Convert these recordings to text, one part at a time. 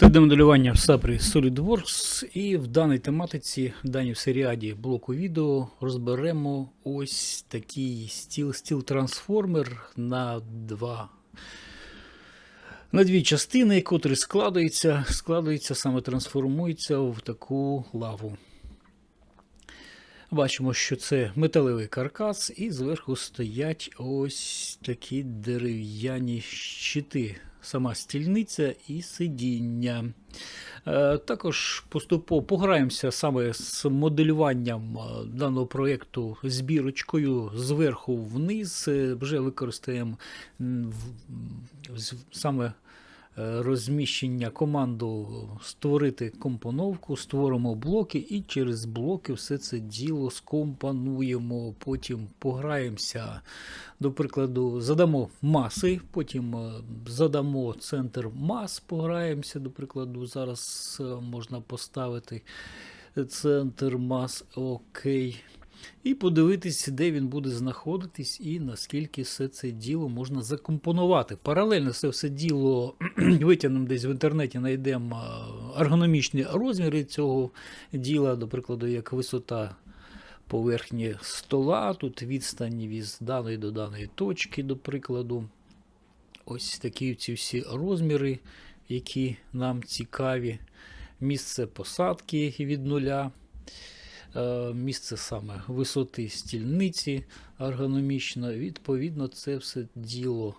3D-моделювання в Сапрі SolidWorks і в даній тематиці, в даній серіаді блоку відео розберемо ось такий стіл, стіл трансформер на два. На дві частини, котрі складаються, складаються, саме трансформуються в таку лаву. Бачимо, що це металевий каркас, і зверху стоять ось такі дерев'яні щити, сама стільниця і сидіння. Е, Також поступово пограємося саме з моделюванням е, даного проєкту збірочкою зверху вниз. Е, Вже використаємо саме розміщення команду створити компоновку, створимо блоки і через блоки все це діло скомпонуємо. Потім пограємося. До прикладу, задамо маси, потім е, задамо центр мас, пограємося. До прикладу, зараз е, можна поставити центр мас окей. І подивитись, де він буде знаходитись, і наскільки все це діло можна закомпонувати. Паралельно це все діло витягнемо десь в інтернеті, знайдемо ергономічні розміри цього діла, до прикладу, як висота поверхні стола, тут відстань від даної до даної точки, до прикладу. Ось такі ці всі розміри, які нам цікаві. Місце посадки від нуля, місце саме висоти стільниці ергономічно. Відповідно, це все діло.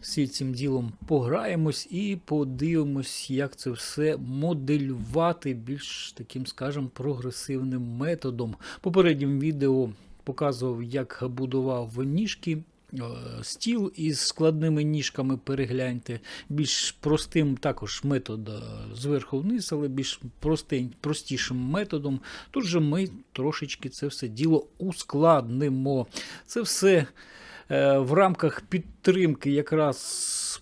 Всі цим ділом пограємось і подивимось, як це все моделювати більш таким, скажем, прогресивним методом. Попереднім відео показував, як будував ніжки. Е, Стіл із складними ніжками перегляньте. Більш простим також метод е, зверху вниз, але більш простим, простішим методом. Тут же ми трошечки це все діло ускладнимо. Це все в рамках підтримки якраз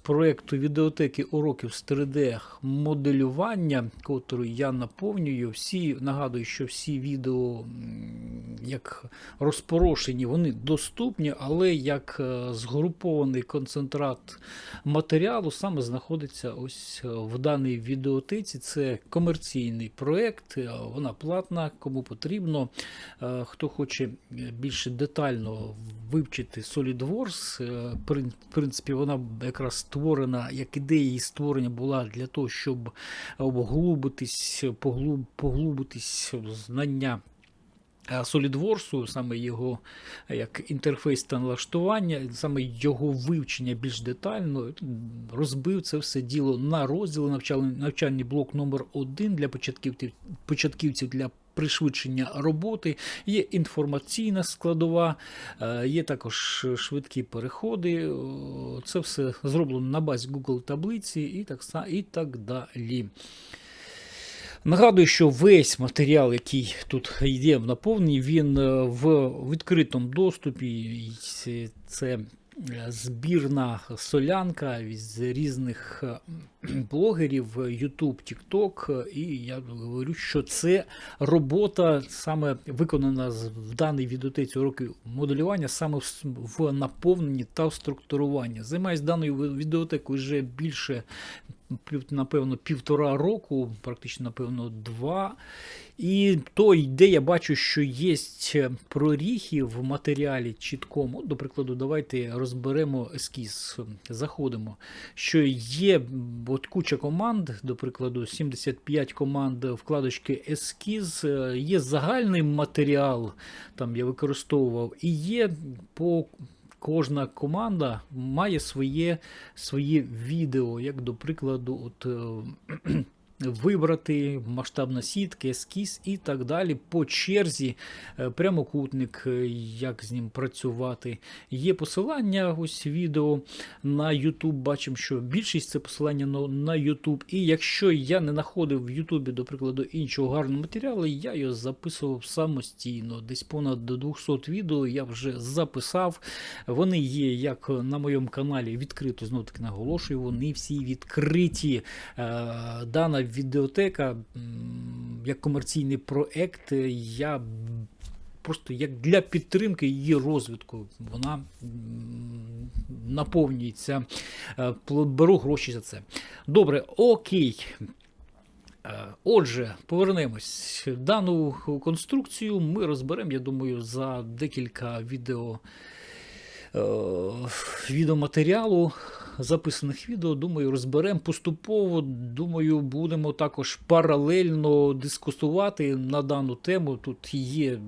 проєкту відеотеки уроків з 3D моделювання, котру я наповнюю. Всі нагадую, що всі відео як розпорошені, вони доступні, але як е, згрупований концентрат матеріалу саме знаходиться ось е, в даній відеотеці. Це комерційний проєкт, е, вона платна, кому потрібно. Е, Хто хоче е, більше детально вивчити SolidWorks, е, прин- в принципі, вона якраз створена, як ідея її створення була для того, щоб обглубитись, поглуб, поглубитись знання е, SolidWorks, саме його е, як інтерфейс та налаштування, саме його вивчення більш детально, розбив це все діло на розділи навчальний, навчальний блок номер 1 для початківців, початківців для пришвидшення роботи, є інформаційна складова, е, є також швидкі переходи. Це все зроблено на базі Google таблиці і так, і так далі. Нагадую, що весь матеріал, який тут є в наповненні, він е, в відкритому доступі. Це- е, збірна солянка з різних е, блогерів, YouTube, TikTok. І я говорю, що це робота саме виконана в даній відеотеці уроків моделювання, саме в, наповненні та в структуруванні. Займаюся даною відеотекою вже більше напевно, півтора року, практично, напевно, два. І той, де я бачу, що є проріхи в матеріалі чіткому. До прикладу, давайте розберемо ескіз. Заходимо. Що є от куча команд, до прикладу, 75 команд вкладочки ескіз, е, є загальний матеріал, там я використовував, і є по кожна команда має своє, своє відео, як до прикладу, от. Вибрати масштабна сітка, ескіз і так далі по черзі, е, прямокутник, е, як з ним працювати. Є посилання ось відео на YouTube. Бачимо, що більшість це посилання на, YouTube. І якщо я не знаходив в YouTube, до прикладу, іншого гарного матеріалу, я його записував самостійно. Десь понад до 200 відео я вже записав. Вони є як на моєму каналі відкрито, знову таки наголошую, вони всі відкриті. Е, Дана відеотека як комерційний проект, я просто як для підтримки її розвитку вона наповнюється. Е, Беру гроші за це. Добре, окей. Е, Отже, повернемось. Дану конструкцію ми розберемо, я думаю, за декілька відео, відеоматеріалу, записаних відео. Думаю, розберемо поступово. Думаю, будемо також паралельно дискусувати на дану тему. Тут є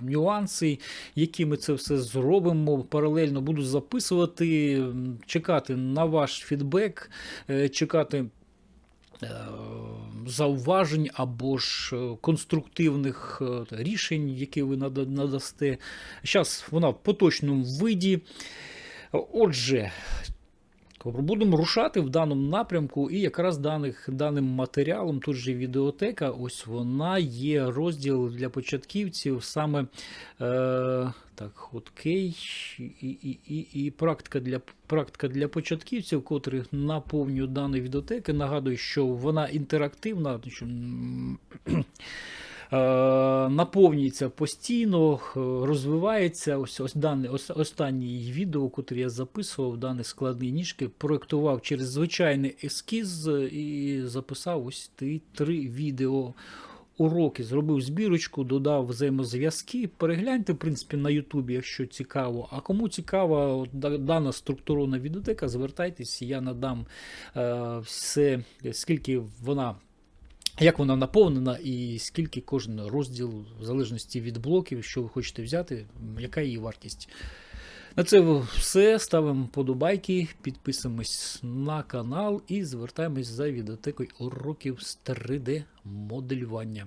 нюанси, які ми це все зробимо. Паралельно буду записувати, чекати на ваш фідбек, е, чекати е, зауважень або ж е, конструктивних е, рішень, які ви надасте. Зараз вона в поточному виді. Отже, будемо рушати в даному напрямку, і якраз даних, даним матеріалом, тут же відеотека, ось вона є розділ для початківців, саме е, так, хоткей і, і, і, і практика, для, практика для початківців, котрих наповнюю дані відеотеки. Нагадую, що вона інтерактивна. Е, наповнюється постійно, е, розвивається. Ось, ось дане ос, останнє відео, яке я записував, дані складні ніжки, проєктував через звичайний ескіз е, і записав ось три відео. Уроки зробив збірочку, додав взаємозв'язки. Перегляньте, в принципі, на Ютубі, якщо цікаво. А кому цікава дана структурована відеотека, звертайтесь, я надам е, все, скільки вона як вона наповнена, і скільки кожен розділ, в залежності від блоків, що ви хочете взяти, яка її вартість. На це все. Ставимо подобайки, підписуємось на канал і звертаємось за відеотекою уроків з 3D моделювання.